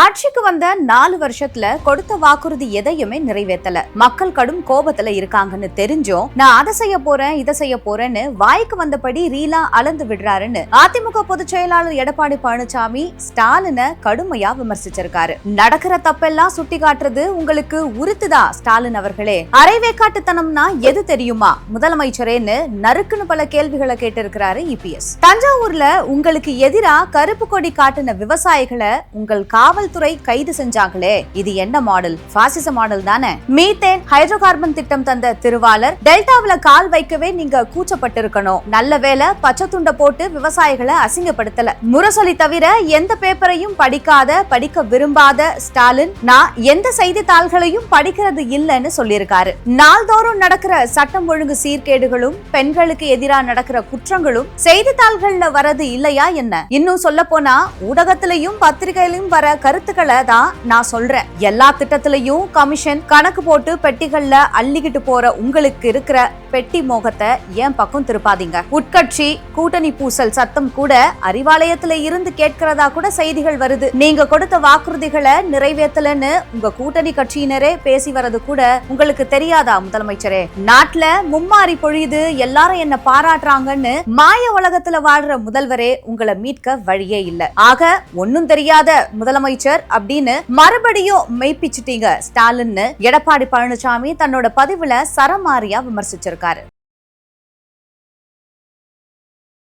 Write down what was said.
ஆட்சிக்கு வந்த நாலு வருஷத்துல கொடுத்த வாக்குறுதி எதையுமே நிறைவேற்றல மக்கள் கடும் கோபத்துல இருக்காங்கன்னு தெரிஞ்சும் நான் அதை செய்ய போறேன் இதை செய்ய போறேன்னு வாய்க்கு வந்தபடி ரீலா அளந்து விடுறாருன்னு அதிமுக பொதுச் செயலாளர் எடப்பாடி பழனிசாமி ஸ்டாலினை கடுமையா விமர்சிச்சிருக்காரு. நடக்கிற தப்பெல்லாம் சுட்டி காட்டுறது உங்களுக்கு உறுத்துதா ஸ்டாலின் அவர்களே? அரைவேக்காட்டுத்தனம்னா எது தெரியுமா? முதலமைச்சரேன்னு நறுக்குன்னு பல கேள்விகளை கேட்டிருக்கிறாரு இபிஎஸ் தஞ்சாவூர்ல உங்களுக்கு எதிரா கருப்பு கொடி காட்டின விவசாயிகளை உங்கள் காவல் காவல்துறை கைது செஞ்சாங்களே. இது என்ன மாடல்? பாசிச மாடல் தானே? மீத்தேன் ஹைட்ரோ கார்பன் திட்டம் தந்த திருவாளர் டெல்டாவில கால் வைக்கவே நீங்க கூச்சப்பட்டிருக்கணும். நல்ல வேலை பச்சை துண்டை போட்டு விவசாயிகளை அசிங்கப்படுத்தல. முரசொலி தவிர எந்த பேப்பரையும் படிக்காத படிக்க விரும்பாத ஸ்டாலின் நான் எந்த செய்தித்தாள்களையும் படிக்கிறது இல்லைன்னு சொல்லியிருக்காரு. நாள்தோறும் நடக்கிற சட்டம் ஒழுங்கு சீர்கேடுகளும் பெண்களுக்கு எதிராக நடக்கிற குற்றங்களும் செய்தித்தாள்கள்ல வரது இல்லையா என்ன? இன்னும் சொல்ல போனா ஊடகத்திலையும் பத்திரிகையிலும் வர கருத்துக்களை தான் நான் சொல்றேன். எல்லா திட்டத்திலையும் கமிஷன் கணக்கு போட்டு பெட்டிகள்ல அள்ளிக்கிட்டு போற உங்களுக்கு இருக்கிற பெட்டி மோகத்தை ஏன் பக்கம் திருப்பாதீங்க? உட்கட்சி கூட்டணி பூசல் சத்தம் கூட அறிவாலயத்துல இருந்து கேட்கிறதா கூட செய்திகள் வருது. நீங்க கொடுத்த வாக்குறுதிகளை நிறைவேற்றலன்னு உங்க கூட்டணி கட்சியினரே பேசி வரது கூட உங்களுக்கு தெரியாதா முதலமைச்சரே? நாட்டுல மும்மாறி பொழியுது எல்லாரும் என்ன பாராட்டுறாங்கன்னு மாய உலகத்துல வாழ்ற முதல்வரே உங்களை மீட்க வழியே இல்ல. ஆக ஒன்னும் தெரியாத முதலமைச்சர் அப்படின்னு மறுபடியும் மெய்ப்பிச்சிட்டீங்க ஸ்டாலின்னு. எடப்பாடி பழனிசாமி தன்னோட பதிவுல சரமாரியா விமர்சிச்சிருக்காரு. യാത്രക്കാരൻ